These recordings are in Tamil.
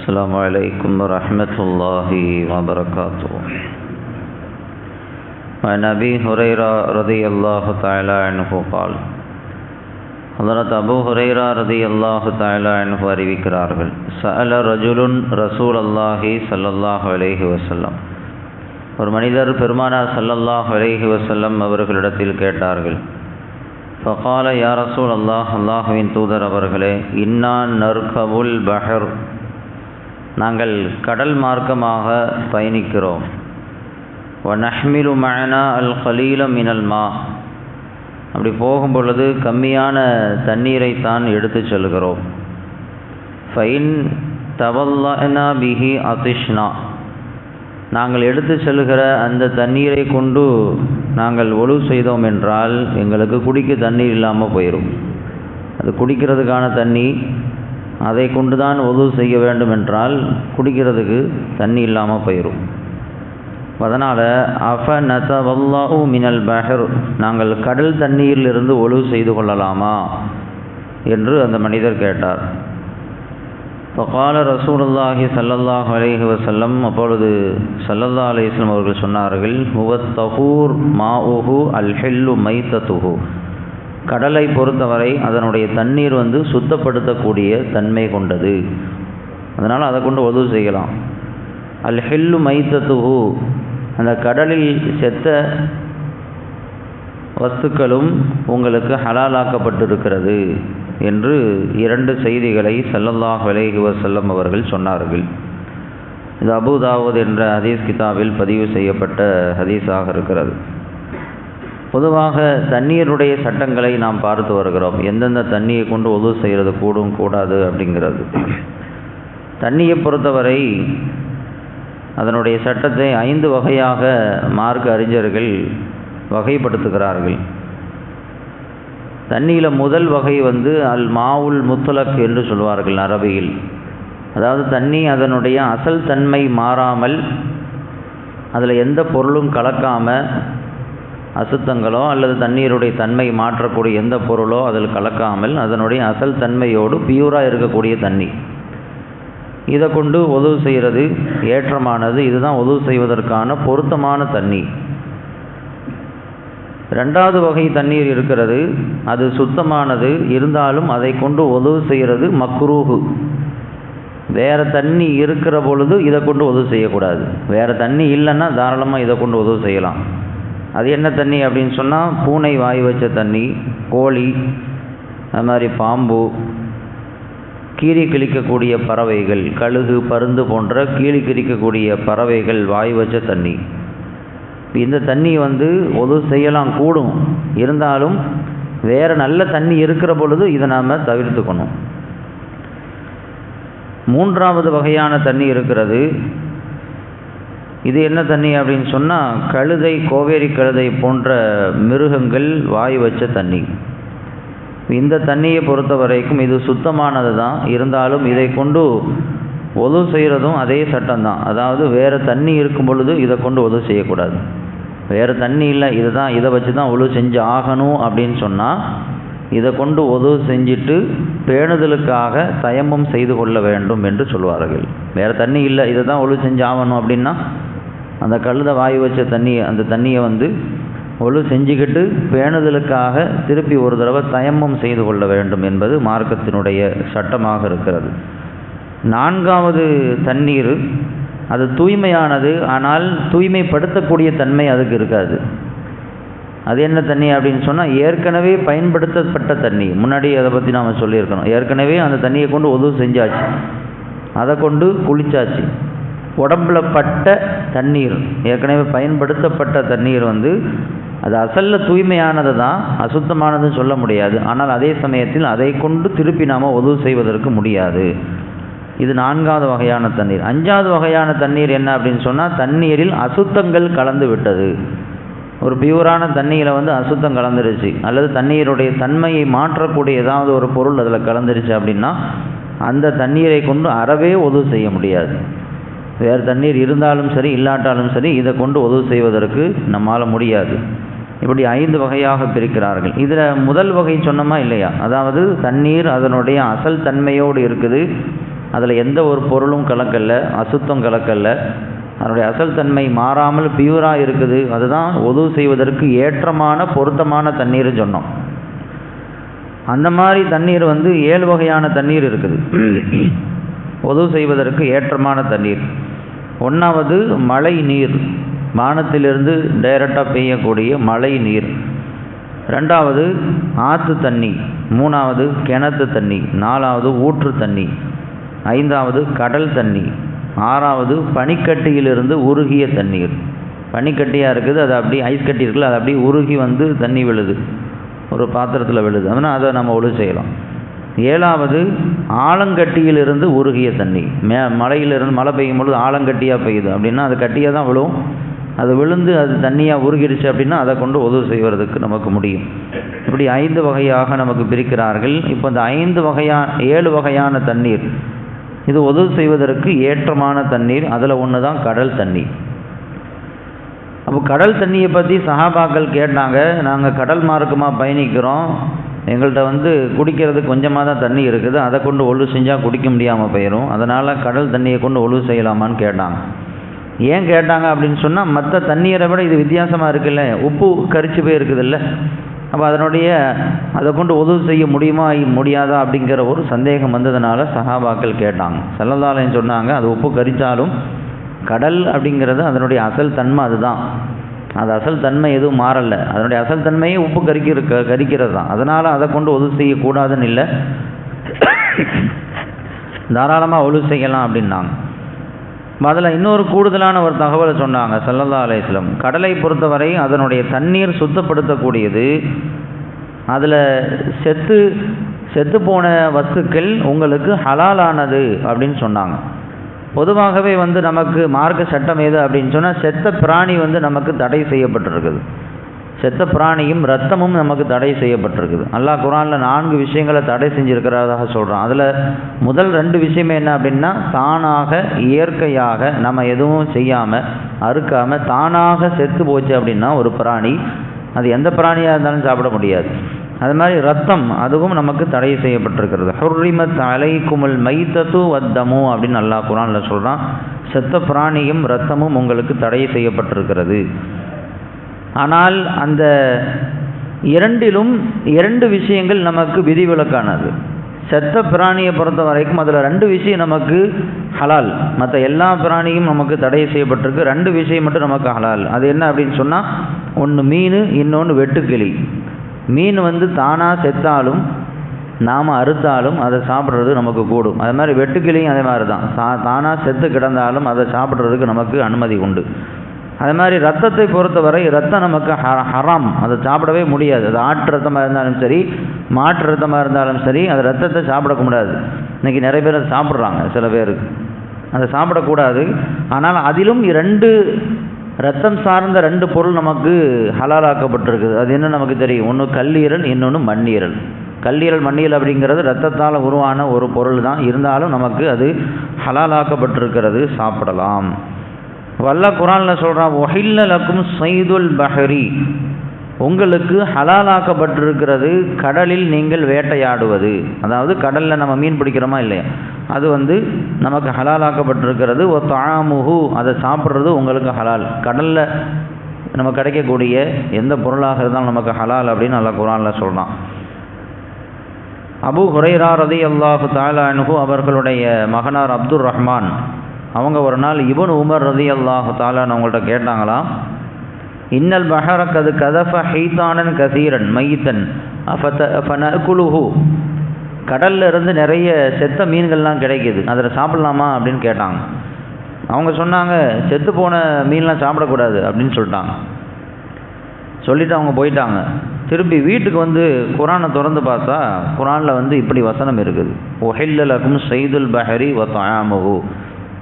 السلام عليكم ورحمة الله وبركاته وعن أبي هريرة رضي الله تعالى عنه قال ஹதரத் அபு ஹுரைரா ரதி அல்லாஹு தாயலா என்று அறிவிக்கிறார்கள் சஅல ரஜுலுன் ரசூல் அல்லாஹி சல்லல்லாஹு அலைஹி வசல்லம் ஒரு மனிதர் பெருமானார் சல்லல்லாஹு அலைஹி வசல்லம் அவர்களிடத்தில் கேட்டார்கள் ஃபகால யா ரசூல் அல்லாஹ் அல்லாஹுவின் தூதர் அவர்களே இன்னா நர்கபுல் பஹர் நாங்கள் கடல் மார்க்கமாக பயணிக்கிறோம். வ மனா அல் கலீல மினல் மா. அப்படி போகும் பொழுது கம்மியான தண்ணீரை தான் எடுத்து செல்கிறோம். ஃபைன் தவல்லனா பிஹி அதிஷ்னா நாங்கள் எடுத்து செல்கிற அந்த தண்ணீரை கொண்டு நாங்கள் ஒழு செய்தோம் என்றால் எங்களுக்கு குடிக்க தண்ணீர் இல்லாமல் போயிடும் அது குடிக்கிறதுக்கான தண்ணி அதை கொண்டு தான் உதவு செய்ய வேண்டும் என்றால் குடிக்கிறதுக்கு தண்ணி இல்லாமல் போயிடும் அதனால் அஃப நதவல்லாஹு மினல் பஹர் நாங்கள் கடல் தண்ணீரிலிருந்து ஒழுவு செய்து கொள்ளலாமா? என்று அந்த மனிதர் கேட்டார். ஃபகால ரசூலுல்லாஹி சல்லல்லாஹ் அலேஹி வசல்லம் அப்பொழுது சல்லல்லா அலிஸ்லம் அவர்கள் சொன்னார்கள் ஹுவத் தஹூர் மா உஹு அல் ஹெல்லு மைத்தத்துஹு கடலை பொறுத்தவரை அதனுடைய தண்ணீர் வந்து சுத்தப்படுத்தக்கூடிய தன்மை கொண்டது. அதனால் அதை கொண்டு உதவு செய்யலாம். அல் ஹெல்லு மைத்தத்துஹு அந்த கடலில் செத்த வஸ்துக்களும் உங்களுக்கு ஹலாலாக்கப்பட்டிருக்கிறது என்று இரண்டு செய்திகளை சல்லல்லாஹ் அலைஹி செல்லம் அவர்கள் சொன்னார்கள். இது அபுதாவூத் என்ற ஹதீஸ் கிதாபில் பதிவு செய்யப்பட்ட ஹதீஸாக இருக்கிறது. பொதுவாக தண்ணீருடைய சட்டங்களை நாம் பார்த்து வருகிறோம். எந்தெந்த தண்ணியை கொண்டு உதவு செய்கிறது கூடும் கூடாது அப்படிங்கிறது. தண்ணியை பொறுத்தவரை அதனுடைய சட்டத்தை ஐந்து வகையாக மார்க்க அறிஞர்கள் வகைப்படுத்துகிறார்கள். தண்ணியில் முதல் வகை வந்து அல் மாவுல் முத்தலக் என்று சொல்வார்கள் அரபியில். அதாவது தண்ணி அதனுடைய அசல் தன்மை மாறாமல் அதில் எந்த பொருளும் கலக்காமல் அசுத்தங்களோ அல்லது தண்ணீருடைய தன்மை மாற்றக்கூடிய எந்த பொருளோ அதில் கலக்காமல் அதனுடைய அசல் தன்மையோடு பியூராக இருக்கக்கூடிய தண்ணி. இதை கொண்டு உதவு செய்கிறது ஏற்றமானது. இதுதான் உதவு செய்வதற்கான பொருத்தமான தண்ணி. ரெண்டாவது வகை தண்ணீர் இருக்கிறது. அது சுத்தமானது. இருந்தாலும் அதை கொண்டு உதவு செய்கிறது மக்ரூஹு. வேறு தண்ணி இருக்கிற பொழுது இதை கொண்டு உதவு செய்யக்கூடாது. வேறு தண்ணி இல்லைன்னா தாராளமாக இதை கொண்டு உதவு செய்யலாம். அது என்ன தண்ணி அப்படின்னு சொன்னால் பூனை வாய் வச்ச தண்ணி கோழி அது மாதிரி பாம்பு கீறி கிழிக்கக்கூடிய பறவைகள் கழுகு பருந்து போன்ற கீழி கிழிக்கக்கூடிய பறவைகள் வாய் வச்ச தண்ணி. இந்த தண்ணி வந்து உதவு செய்யலாம் கூடும். இருந்தாலும் வேறு நல்ல தண்ணி இருக்கிற பொழுது இதை நாம் தவிர்த்துக்கணும். மூன்றாவது வகையான தண்ணி இருக்கிறது இது என்ன தண்ணி அப்படின்னு சொன்னால் கழுதை கோவேரி கழுதை போன்ற மிருகங்கள் வாய் வச்ச தண்ணி. இந்த தண்ணியை பொறுத்த வரைக்கும் இது சுத்தமானது தான். இருந்தாலும் இதை கொண்டு உதவு செய்கிறதும் அதே சட்டம் தான். அதாவது வேறு தண்ணி இருக்கும் பொழுது இதை கொண்டு உதவு செய்யக்கூடாது. வேறு தண்ணி இல்லை இது தான் இதை வச்சு தான் ஒழு செஞ்சு ஆகணும் அப்படின்னு சொன்னால் இதை கொண்டு உதவு செஞ்சுட்டு பேணுதலுக்காக தயமம் செய்து கொள்ள வேண்டும் என்று சொல்வார்கள். வேறு தண்ணி இல்லை இதை தான் ஒழு செஞ்சு ஆகணும் அப்படின்னா அந்த கழுதை வாய் வச்ச தண்ணியை அந்த தண்ணியை வந்து ஒழு செஞ்சுக்கிட்டு பேணுதலுக்காக திருப்பி ஒரு தடவை தயமம் செய்து கொள்ள வேண்டும் என்பது மார்க்கத்தினுடைய சட்டமாக இருக்கிறது. நான்காவது தண்ணீர் அது தூய்மையானது ஆனால் தூய்மைப்படுத்தக்கூடிய தன்மை அதுக்கு இருக்காது. அது என்ன தண்ணி அப்படின்னு சொன்னால் ஏற்கனவே பயன்படுத்தப்பட்ட தண்ணி. முன்னாடி அதை பற்றி நாம் சொல்லியிருக்கணும். ஏற்கனவே அந்த தண்ணியை கொண்டு உதவு செஞ்சாச்சு. அதை கொண்டு குளிச்சாச்சு. உடம்பில் பட்ட தண்ணீர் ஏற்கனவே பயன்படுத்தப்பட்ட தண்ணீர் வந்து அது அசலில் தூய்மையானது தான் அசுத்தமானதுன்னு சொல்ல முடியாது. ஆனால் அதே சமயத்தில் அதை கொண்டு திருப்பி நாம் உதவு செய்வதற்கு முடியாது. இது நான்காவது வகையான தண்ணீர். அஞ்சாவது வகையான தண்ணீர் என்ன அப்படின்னு சொன்னால் தண்ணீரில் அசுத்தங்கள் கலந்து விட்டது. ஒரு பியூரான தண்ணியில் வந்து அசுத்தம் கலந்துருச்சு. அல்லது தண்ணீருடைய தன்மையை மாற்றக்கூடிய ஏதாவது ஒரு பொருள் அதில் கலந்துருச்சு அப்படின்னா அந்த தண்ணீரை கொண்டு அறவே உதவு செய்ய முடியாது. வேறு தண்ணீர் இருந்தாலும் சரி இல்லாட்டாலும் சரி இதை கொண்டு உதவு செய்வதற்கு நம்மால் முடியாது. இப்படி ஐந்து வகையாக பிரிக்கிறார்கள். இதில் முதல் வகை சொன்னோமா இல்லையா? அதாவது தண்ணீர் அதனுடைய அசல் தன்மையோடு இருக்குது. அதில் எந்த ஒரு பொருளும் கலக்கல்ல அசுத்தம் கலக்கல்ல. அதனுடைய அசல் தன்மை மாறாமல் பியூராக இருக்குது. அதுதான் உதவு செய்வதற்கு ஏற்றமான பொருத்தமான தண்ணீர்னு சொன்னோம். அந்த மாதிரி தண்ணீர் வந்து ஏழு வகையான தண்ணீர் இருக்குது. உதவு செய்வதற்கு ஏற்றமான தண்ணீர். ஒன்றாவது மழை நீர். வானத்திலிருந்து டைரக்டாக பெய்யக்கூடிய மழை நீர். ரெண்டாவது ஆற்று தண்ணி. மூணாவது கிணத்து தண்ணி. நாலாவது ஊற்று தண்ணி. ஐந்தாவது கடல் தண்ணி. ஆறாவது பனிக்கட்டியிலிருந்து உருகிய தண்ணீர். பனிக்கட்டியாக இருக்குது அது அப்படியே ஐஸ் கட்டி இருக்குல்ல அது அப்படியே உருகி வந்து தண்ணி விழுது. ஒரு பாத்திரத்தில் விழுது. அதனால் அதை நம்ம ஒழு செய்யலாம். ஏழாவது ஆலங்கட்டியிலிருந்து உருகிய தண்ணி. மே மலையிலிருந்து மழை பெய்யும் பொழுது ஆலங்கட்டியாக பெய்யுது. அப்படின்னா அது கட்டியாக தான் விழும். அது விழுந்து அது தண்ணியாக உருகிடுச்சு அப்படின்னா அதை கொண்டு உதவு செய்வதற்கு நமக்கு முடியும். இப்படி ஐந்து வகையாக நமக்கு பிரிக்கிறார்கள். இப்போ இந்த ஐந்து வகையான ஏழு வகையான தண்ணீர். இது உதவு செய்வதற்கு ஏற்றமான தண்ணீர். அதில் ஒன்று தான் கடல் தண்ணி. அப்போ கடல் தண்ணியை பற்றி சஹாபாக்கள் கேட்டாங்க. நாங்கள் கடல் மார்க்கமாக பயணிக்கிறோம். எங்கள்கிட்ட வந்து குடிக்கிறது கொஞ்சமாக தான் தண்ணி இருக்குது. அதை கொண்டு ஒழு செஞ்சால் குடிக்க முடியாமல் போயிடும் அதனால் கடல் தண்ணியை கொண்டு ஒழு செய்யலாமான்னு கேட்டாங்க. ஏன் கேட்டாங்க அப்படின்னு சொன்னால் மற்ற தண்ணீரை விட இது வித்தியாசமாக இருக்குல்ல. உப்பு கரிச்சு போயிருக்குதுல்ல. அப்போ அதனுடைய அதை கொண்டு உதவு செய்ய முடியுமா முடியாதா அப்படிங்கிற ஒரு சந்தேகம் வந்ததுனால சஹாபாக்கள் கேட்டாங்க. செல்லதாலயம் சொன்னாங்க அது உப்பு கரித்தாலும் கடல் அப்படிங்கிறது அதனுடைய அசல் தன்மை அதுதான். அது அசல் தன்மை எதுவும் மாறலை. அதனுடைய அசல் தன்மையே உப்பு கரிக்கிற க கரிக்கிறது தான் அதனால் அதை கொண்டு ஒது செய்யக்கூடாதுன்னு இல்லை. தாராளமாக ஒழு செய்யலாம் அப்படின்னாங்க. அதில் இன்னொரு கூடுதலான ஒரு தகவலை சொன்னாங்க சல்லல்லா அலையம் கடலை பொறுத்தவரை அதனுடைய தண்ணீர் சுத்தப்படுத்தக்கூடியது. அதில் செத்து செத்து போன வஸ்துக்கள் உங்களுக்கு ஹலாலானது அப்படின்னு சொன்னாங்க. பொதுவாகவே வந்து நமக்கு மார்க்க சட்டம் எது அப்படின்னு சொன்னால் செத்த பிராணி வந்து நமக்கு தடை செய்யப்பட்டிருக்குது. செத்த பிராணியும் ரத்தமும் நமக்கு தடை செய்யப்பட்டிருக்குது. அல்லாஹ் குரானில் நான்கு விஷயங்களை தடை செஞ்சுருக்கிறதாக சொல்கிறான் அதில் முதல் ரெண்டு விஷயமே என்ன அப்படின்னா தானாக இயற்கையாக நம்ம எதுவும் செய்யாமல் அறுக்காமல் தானாக செத்து போச்சு அப்படின்னா ஒரு பிராணி. அது எந்த பிராணியாக இருந்தாலும் சாப்பிட முடியாது. அது மாதிரி ரத்தம் அதுவும் நமக்கு தடை செய்யப்பட்டிருக்கிறது. ஹுர்ரிமத் அலைக்குமுல் மைத்தத்து வத்தமு அப்படின்னு நல்லா குரானில் சொல்கிறான் செத்த பிராணியும் ரத்தமும் உங்களுக்கு தடை செய்யப்பட்டிருக்கிறது. ஆனால் அந்த இரண்டிலும் இரண்டு விஷயங்கள் நமக்கு விதிவிலக்கானது. செத்த பிராணியை பொறுத்த வரைக்கும் அதில் ரெண்டு விஷயம் நமக்கு ஹலால். மற்ற எல்லா பிராணியும் நமக்கு தடை செய்யப்பட்டிருக்கு. ரெண்டு விஷயம் மட்டும் நமக்கு ஹலால். அது என்ன அப்படின்னு சொன்னால் ஒன்று மீன் இன்னொன்று வெட்டுக்கிளி. மீன் வந்து தானாக செத்தாலும் நாம் அறுத்தாலும் அதை சாப்பிட்றது நமக்கு கூடும். அது மாதிரி வெட்டுக்கிளியும் அதே மாதிரி தான் தா தானாக செத்து கிடந்தாலும் அதை சாப்பிட்றதுக்கு நமக்கு அனுமதி உண்டு. அது மாதிரி ரத்தத்தை பொறுத்தவரை ரத்தம் நமக்கு ஹ ஹராம். அதை சாப்பிடவே முடியாது. அது ஆட்டு ரத்தமாக இருந்தாலும் சரி மாட்டு ரத்தமாக இருந்தாலும் சரி அது ரத்தத்தை சாப்பிடக்க முடியாது இன்றைக்கி நிறைய பேர் அதை சாப்பிட்றாங்க சில பேருக்கு. அதை சாப்பிடக்கூடாது ஆனால் அதிலும் இரண்டு ரத்தம் சார்ந்த ரெண்டு பொருள் நமக்கு ஹலாலாக்கப்பட்டிருக்குது. அது என்ன நமக்கு தெரியும்? ஒன்று கல்லீரல் இன்னொன்று மண்ணீரல். கல்லீரல் மண்ணீரல் அப்படிங்கிறது ரத்தத்தால் உருவான ஒரு பொருள் தான் இருந்தாலும் நமக்கு அது ஹலாலாக்கப்பட்டிருக்கிறது. சாப்பிடலாம். வல்ல குரானில் சொல்கிறான் ஒஹில்லலக்கும் சைதுல் பஹரி. உங்களுக்கு ஹலாலாக்கப்பட்டிருக்கிறது கடலில் நீங்கள் வேட்டையாடுவது. அதாவது கடலில் நம்ம மீன் பிடிக்கிறோமா இல்லையா? அது வந்து நமக்கு ஹலாலாக்கப்பட்டிருக்கிறது. ஒரு தாமுகு அதை சாப்பிட்றது உங்களுக்கு ஹலால். கடலில் நம்ம கிடைக்கக்கூடிய எந்த பொருளாக இருந்தாலும் நமக்கு ஹலால் அப்படின்னு நல்லா குரானில் சொல்கிறான் அபு ஹுரைரா ரதி அல்லாஹு தாலானுகு அவர்களுடைய மகனார் அப்துல் ரஹ்மான் அவங்க ஒரு நாள் இவன் உமர் ரதி அல்லாஹு தாலான்னு அவங்கள்ட்ட கேட்டாங்களாம் இன்னல் பஹரக் அது கதஃப ஹெய்தானன் கசீரன் மைத்தன் அஃபன குலுஹு கடல்ல இருந்து நிறைய செத்த மீன்கள்லாம் கிடைக்கிது. அதில் சாப்பிட்லாமா அப்படின்னு கேட்டாங்க. அவங்க சொன்னாங்க செத்து போன மீன்லாம் சாப்பிடக்கூடாது அப்படின்னு சொல்லிட்டாங்க. சொல்லிவிட்டு அவங்க போயிட்டாங்க. திருப்பி வீட்டுக்கு வந்து குரானை திறந்து பார்த்தா குரானில் வந்து இப்படி வசனம் இருக்குது. ஒஹில்லலக்கும் சைதுல் பஹரி ஒ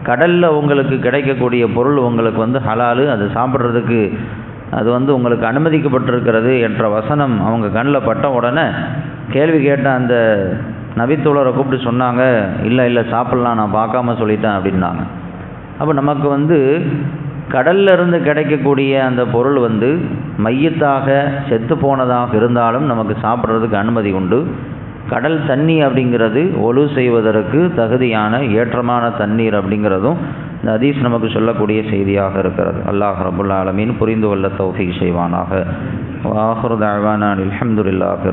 கடலில் உங்களுக்கு கிடைக்கக்கூடிய பொருள் உங்களுக்கு வந்து ஹலாலு அது சாப்பிட்றதுக்கு அது வந்து உங்களுக்கு அனுமதிக்கப்பட்டிருக்கிறது என்ற வசனம் அவங்க கண்ணில் பட்ட உடனே கேள்வி கேட்ட அந்த நபித்தோழரை கூப்பிட்டு சொன்னாங்க இல்லை இல்லை சாப்பிட்லாம் நான் பார்க்காம சொல்லிட்டேன் அப்படின்னாங்க. அப்போ நமக்கு வந்து கடல்ல இருந்து கிடைக்கக்கூடிய அந்த பொருள் வந்து மையத்தாக செத்து போனதாக இருந்தாலும் நமக்கு சாப்பிட்றதுக்கு அனுமதி உண்டு. கடல் தண்ணி அப்படிங்கிறது ஒலு செய்வதற்கு தகுதியான ஏற்றமான தண்ணீர் அப்படிங்கிறதும் இந்த ஹதீஸ் நமக்கு சொல்லக்கூடிய செய்தியாக இருக்கிறது. அல்லாஹ் ரபுல் ஆலமீன் புரிந்து கொள்ள தௌஃபி செய்வானாக. வாஹுர் தாழ்வானான் அல்ஹம்துலில்லாஹி